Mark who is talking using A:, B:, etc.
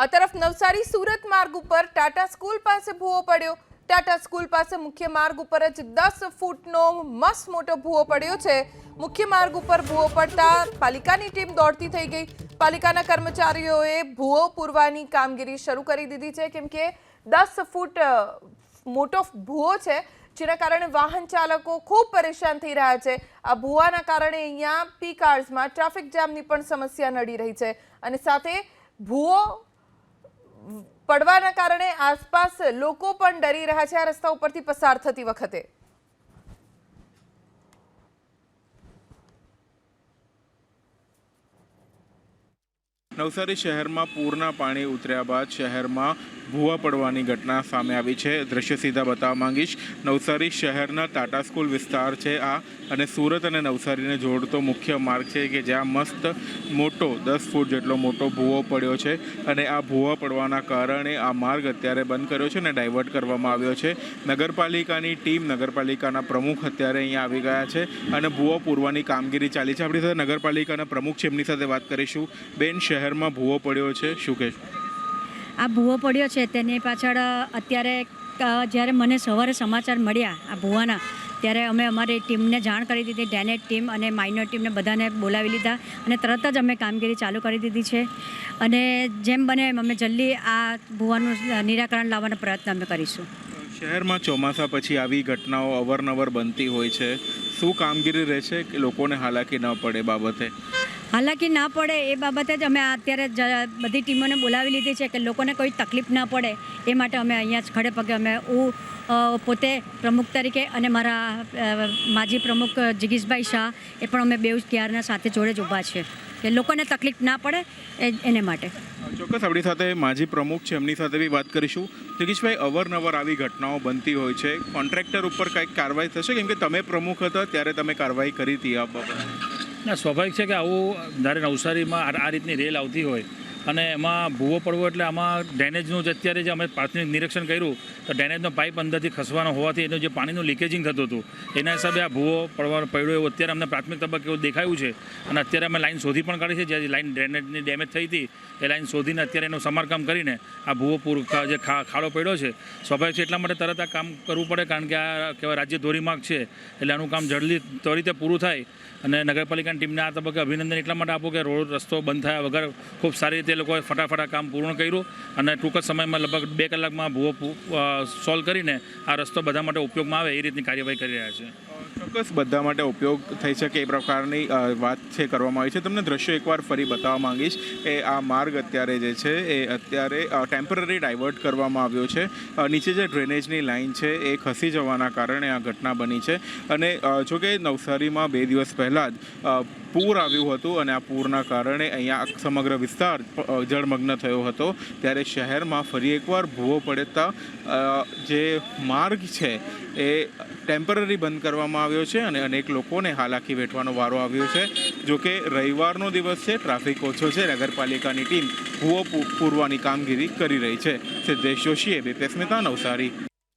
A: આ તરફ નવસારી સુરત માર્ગ ઉપર ટાટા સ્કૂલ પાસે ભૂવો પડ્યો. ટાટા સ્કૂલ પાસે મુખ્ય માર્ગ ઉપર જ દસ ફૂટનો મસ્ત મોટો ભૂવો પડ્યો છે. મુખ્ય માર્ગ ઉપર ભૂવો પડતા પાલિકાની ટીમ દોડતી થઈ ગઈ. પાલિકાના કર્મચારીઓએ ભૂવો પૂરવાની કામગીરી શરૂ કરી દીધી છે. કેમ કે દસ ફૂટ મોટો ભૂવો છે, જેના કારણે વાહન ચાલકો ખૂબ પરેશાન થઈ રહ્યા છે. આ ભૂવાના કારણે અહીંયા પીક કાર્સમાં ટ્રાફિક જામની પણ સમસ્યા નડી રહી છે. અને સાથે ભૂવો પડવાના કારણે આસપાસ લોકો પણ ડરી રહ્યા છે આ રસ્તા ઉપરથી પસાર થતી વખતે.
B: નવસારી શહેરમાં પૂરના પાણી ઉતર્યા બાદ શહેરમાં ભૂવા પડવાની ઘટના સામે આવી છે. દ્રશ્ય સીધા બતાવવા માંગીશ. નવસારી શહેરના ટાટા સ્કૂલ વિસ્તાર છે આ અને સુરત અને નવસારીને જોડતો મુખ્ય માર્ગ છે કે જ્યાં મસ્ત મોટો દસ ફૂટ જેટલો મોટો ભૂવો પડ્યો છે અને આ ભૂવા પડવાના કારણે આ માર્ગ અત્યારે બંધ કર્યો છે અને ડાયવર્ટ કરવામાં આવ્યો છે. નગરપાલિકાની ટીમ નગરપાલિકાના પ્રમુખ અત્યારે અહીંયા આવી ગયા છે અને ભૂવો પૂરવાની કામગીરી ચાલી છે. આપણી સાથે નગરપાલિકાના પ્રમુખ છે. એમની સાથે વાત કરીશું. બેન શહેરમાં ભૂવો પડ્યો છે શું કહેશો?
C: આ ભૂવો પડ્યો છે તેની પાછળ અત્યારે જ્યારે મને સવારે સમાચાર મળ્યા આ ભૂવાના ત્યારે અમે અમારી ટીમને જાણ કરી દીધી ડેનેટ ટીમ અને માઇનર ટીમને બધાને બોલાવી લીધા અને તરત જ અમે કામગીરી ચાલુ કરી દીધી છે. અને જેમ બને એમ અમે જલ્દી આ ભૂવાનું નિરાકરણ લાવવાનો પ્રયત્ન અમે કરીશું.
B: શહેરમાં ચોમાસા પછી આવી ઘટનાઓ અવારનવાર બનતી હોય છે. શું કામગીરી રહેશે કે લોકોને હાલાકી ન પડે બાબતે?
C: હાલાકી ના પડે એ બાબતે જ અમે અત્યારે બધી ટીમોને બોલાવી લીધી છે કે લોકોને કોઈ તકલીફ ના પડે એ માટે અમે અહીંયા જ ખડે પગે અમે હું પોતે પ્રમુખ તરીકે અને મારા માજી પ્રમુખ જિગીશભાઈ શાહ એ પણ અમે બે ક્યારના સાથે જોડે જ ઊભા છે કે લોકોને તકલીફ ના પડે એને માટે.
B: ચોક્કસ આપણી સાથે માજી પ્રમુખ છે, એમની સાથે બી વાત કરીશું. જગીશભાઈ, અવારનવાર આવી ઘટનાઓ બનતી હોય છે. કોન્ટ્રાક્ટર ઉપર કંઈક કાર્યવાહી થશે? કેમ કે તમે પ્રમુખ હતા, ત્યારે તમે કાર્યવાહી કરી હતી આ બાબતે.
D: ના સ્વાભાવિક છે કે આવું જ્યારે નવસારીમાં આ- રીતની રેલ આવતી હોય અને એમાં ભૂવો પડવો એટલે આમાં ડ્રેનેજનું જે અત્યારે જે અમે પ્રાથમિક નિરીક્ષણ કર્યું, તો ડ્રેનેજનો પાઇપ અંદરથી ખસવાનો હોવાથી એનું જે પાણીનું લીકેજિંગ થતું હતું. એના હિસાબે આ ભૂવો પડવાનો પડ્યો એવું અત્યારે અમને પ્રાથમિક તબક્કે એવું દેખાયું છે. અને અત્યારે અમે લાઇન શોધી પણ કાઢી છે, જે લાઈન ડ્રેનેજની ડેમેજ થઈ હતી, એ લાઈન શોધીને અત્યારે એનું સમારકામ કરીને આ ભૂવો પૂર જે ખાડો પડ્યો છે. સ્વાભાવિક છે એટલા માટે તરત આ કામ કરવું પડે, કારણ કે આ કહેવાય રાજ્ય ધોરીમાર્ગ છે, એટલે આનું કામ જલ્દી ત્વરિતે પૂરું થાય. અને નગરપાલિકાની ટીમને આ તબક્કે અભિનંદન એટલા માટે આપો કે રોડ રસ્તો બંધ થયા વગર ખૂબ સારી રીતે એ લોકોએ ફટાફટ કામ પૂર્ણ કર્યું અને ટૂંક જ સમયમાં લગભગ બે કલાકમાં ભૂવો સોલ્વ કરીને આ રસ્તો બધા માટે ઉપયોગમાં આવે એ રીતની કાર્યવાહી કરી રહ્યા છે.
B: ચોક્કસ બધા માટે ઉપયોગ થઈ શકે એ પ્રકારની વાત છે કરવામાં આવી છે. તમને દ્રશ્યો એકવાર ફરી બતાવવા માંગીશ એ આ માર્ગ અત્યારે જે છે એ અત્યારે ટેમ્પરરી ડાયવર્ટ કરવામાં આવ્યો છે. નીચે જે ડ્રેનેજની લાઇન છે એ ખસી જવાના કારણે આ ઘટના બની છે. અને જો કે નવસારીમાં બે દિવસ પહેલાં જ પૂર આવ્યું હતું અને આ પૂરના કારણે અહીંયા સમગ્ર વિસ્તાર જળમગ્ન થયો હતો. ત્યારે શહેરમાં ફરી એકવાર ભૂવો પડતા જે માર્ગ છે એ ટેમ્પરરી બંધ કરવામાં આવ્યો છે અને અનેક લોકોને હાલાકી વેઠવાનો વારો આવ્યો છે. જોકે રવિવારનો દિવસ છે, ટ્રાફિક ઓછો છે નગરપાલિકાની ટીમ ભૂવો પૂરવાની કામગીરી કરી રહી છે. સિદ્ધેશ જોશીએ બે મહેતા નવસારી.